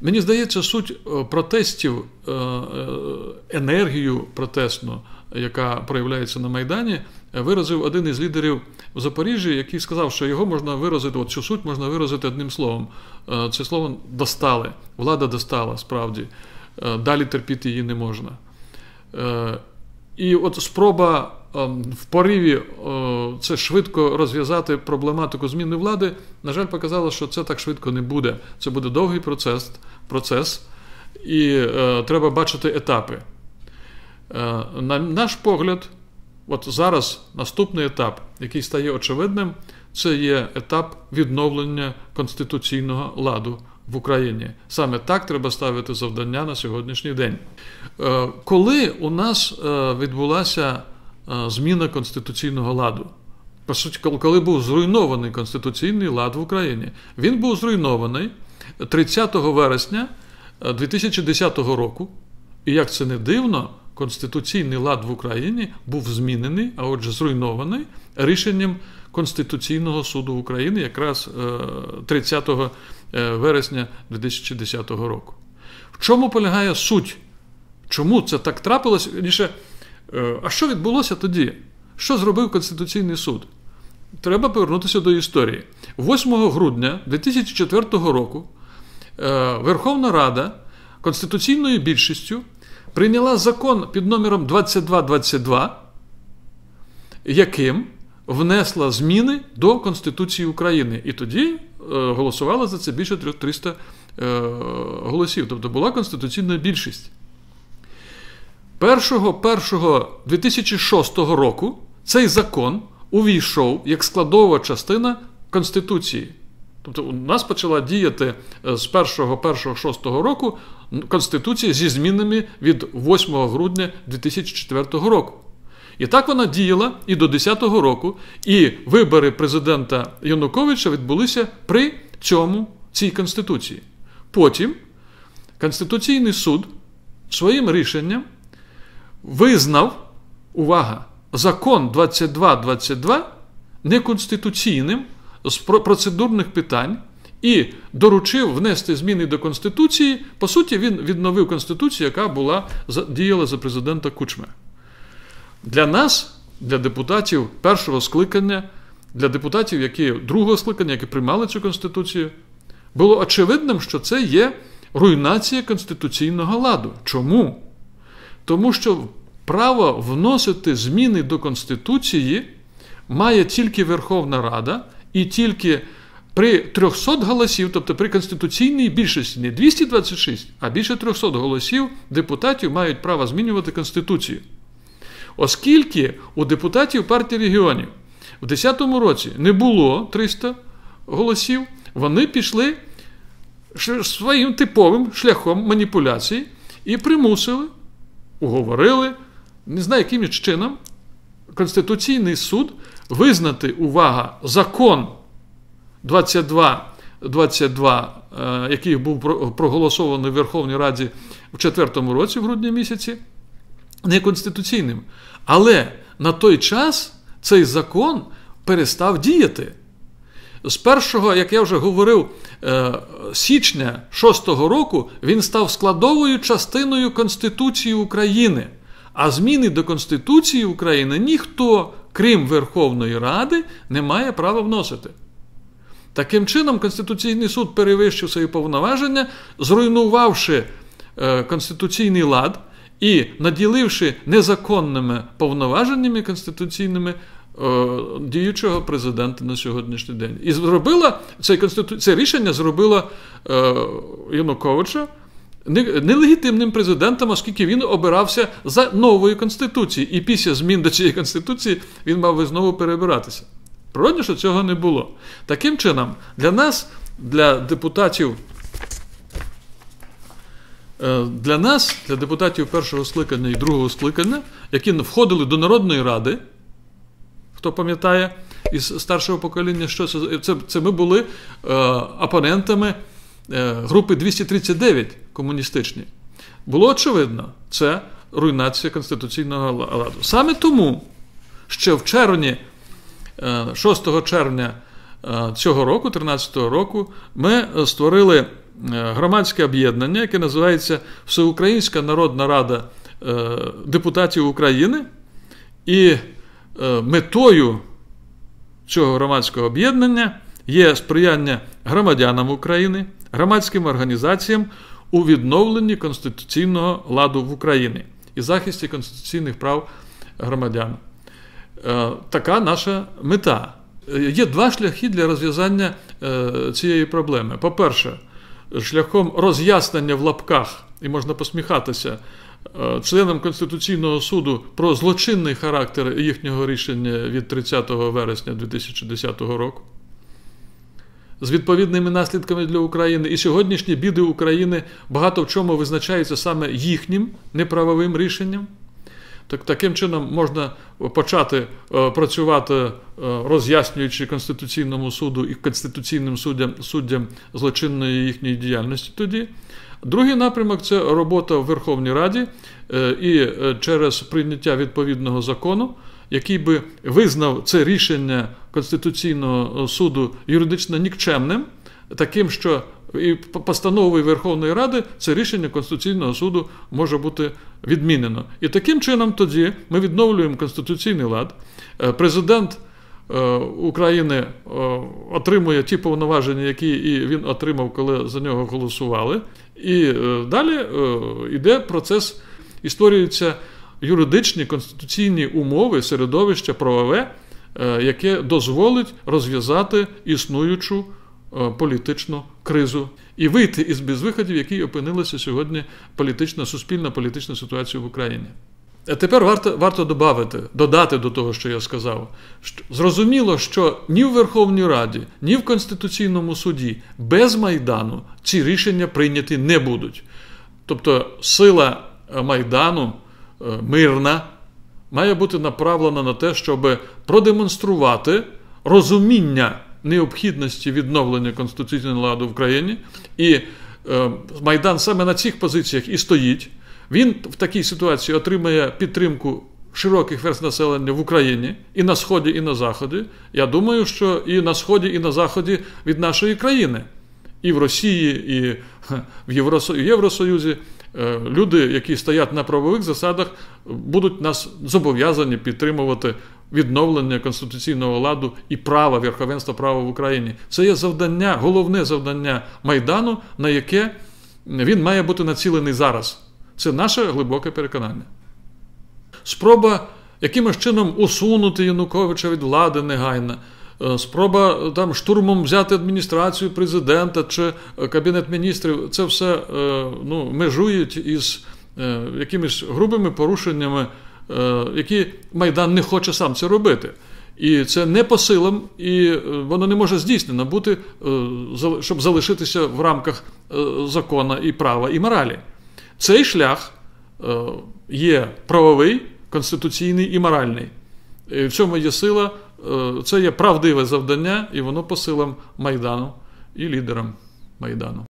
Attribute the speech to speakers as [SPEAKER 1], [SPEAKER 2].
[SPEAKER 1] Мені здається, суть протестів, енергію протестну, яка проявляється на Майдані, виразив один із лідерів в Запоріжжі, який сказав, що його можна виразити, от цю суть можна виразити одним словом. Це слово достали. Влада достала справді. Далі терпіти її не можна. І от спроба в пориві це швидко розв'язати проблематику зміни влади, на жаль, показала, що це так швидко не буде. Це буде довгий процес, процес і е, треба бачити етапи. Е, на наш погляд, от зараз наступний етап, який стає очевидним, це є етап відновлення конституційного ладу в Україні. Саме так треба ставити завдання на сьогоднішній день. Е, коли у нас е, відбулася е, зміна конституційного ладу, по суті, коли був зруйнований конституційний лад в Україні, він був зруйнований 30 вересня 2010 року. І як це не дивно, конституційний лад в Україні був змінений, а отже, зруйнований рішенням Конституційного суду України якраз 30 Е, вересня 2010 року. В чому полягає суть? Чому це так трапилось? Е, а що відбулося тоді? Що зробив Конституційний суд? Треба повернутися до історії. 8 грудня 2004 року е, Верховна Рада конституційною більшістю прийняла закон під номером 2222, яким внесла зміни до Конституції України. І тоді Е, голосувало за це більше 300 е, голосів. Тобто була конституційна більшість. 1.1.2006 року цей закон увійшов як складова частина Конституції. Тобто, у нас почала діяти е, з 1.1.6 року Конституція зі змінами від 8 грудня 2004 року. І так вона діяла і до 10-го року, і вибори президента Януковича відбулися при цьому цій Конституції. Потім Конституційний суд своїм рішенням визнав, увага, закон 2222 неконституційним з процедурних питань. І доручив внести зміни до Конституції. По суті, він відновив Конституцію, яка була діяла за президента Кучме. Для нас, для депутатів першого скликання, для депутатів, які другого скликання, які приймали цю конституцію, було очевидним, що це є руйнація конституційного ладу. Чому? Тому що право вносити зміни до Конституції має тільки Верховна Рада і тільки при 300 голосів, тобто при конституційній більшості, не 226, а більше 300 голосів депутатів мають право змінювати Конституцію. Оскільки у депутатів партії регіонів в 2010 році не було 300 голосів, вони пішли своїм типовим шляхом маніпуляцій і примусили, уговорили, не знаю, яким чином, Конституційний суд визнати увага закон 22. 22, е, який був проголосований в Верховній Раді в 2004 році, в грудні місяці, неконституційним. Але на той час цей закон перестав діяти. З першого, як я вже говорив, е, січня 6-го року він став складовою частиною Конституції України. А зміни до Конституції України ніхто, крім Верховної Ради, не має права вносити. Таким чином, Конституційний суд перевищив свої повноваження, зруйнувавши е, конституційний лад, і наділивши незаконними повноваженнями конституційними діючого президента на сьогоднішній день. І зробила це конститу... це рішення зробила е, Януковича нелегітимним президентом, оскільки він обирався за новою конституцією. І після змін до цієї конституції він мав би знову перебиратися. Природно, що цього не було. Таким чином, для нас, для депутатів Е, для нас, для депутатів першого скликання і другого скликання, які входили до Народної ради, хто пам'ятає із старшого покоління, що це це, це ми були е, опонентами е, групи 239 комуністичні. Було очевидно, це руйнація конституційного ладу. Саме тому, що в червні, 6 червня цього року, 13 року, ми створили громадське об'єднання, яке називається Всеукраїнська Народна Рада депутатів України. І метою цього громадського об'єднання є сприяння громадянам України, громадським організаціям у відновленні конституційного ладу в Україні і захисті конституційних прав громадян. Е, така наша мета. Є два шляхи для розв'язання е, цієї проблеми. По-перше, шляхом роз'яснення в лапках, і можна посміхатися е, членам Конституційного суду про злочинний характер їхнього рішення від 30 вересня 2010 року з відповідними наслідками для України. І сьогоднішні біди України багато в чому визначаються саме їхнім неправовим рішенням. Так, Таким чином можна почати е, працювати, е, роз'яснюючи Конституційному суду і конституційним суддям суддям злочинної їхньої діяльності тоді. Другий напрямок це робота в Верховній Раді е, і через прийняття відповідного закону який би визнав це рішення Конституційного суду юридично нікчемним, таким, що і постановою Верховної Ради це рішення Конституційного суду може бути відмінено. І таким чином тоді ми відновлюємо конституційний лад. Е, президент е, України е, отримує ті повноваження, які і він отримав, коли за нього голосували. І далі йде процес, і створюється юридичні конституційні умови, середовище правове, яке дозволить розв'язати існуючу політичну кризу і вийти із безвиходів, які опинилися сьогодні політична, суспільна політична ситуація в Україні. А тепер варто варто додати, додати до того, що я сказав. Що, зрозуміло, що ні в Верховній Раді, ні в Конституційному суді без Майдану ці рішення прийняті не будуть. Тобто сила Майдану. Е, мирна, має бути направлена на те, щоб продемонструвати розуміння необхідності відновлення конституційного ладу в країні. І е, Майдан саме на цих позиціях і стоїть. Він в такій ситуації отримає підтримку широких верст населення в Україні і на Сході, і на Заході. Я думаю, що і на Сході, і на Заході від нашої країни, і в Росії, і в Євросоюзі. Е, люди, які стоять на правових засадах, будуть нас зобов'язані підтримувати відновлення конституційного ладу і права верховенства права в Україні. Це є завдання, головне завдання Майдану, на яке він має бути націлений зараз. Це наше глибоке переконання. Спроба якимось чином усунути Януковича від влади негайно. Е, спроба там штурмом взяти адміністрацію президента чи е, кабінет міністрів, це все е, ну, межують із якимись грубими порушеннями, які Майдан не хоче сам це робити. І це не по силам, і воно не може здійснено бути, щоб залишитися в рамках закона і права і моралі. Цей шлях є правовий, конституційний і моральний. І в цьому є сила Е, це є правдиве завдання, і воно по силам Майдану і лідерам Майдану.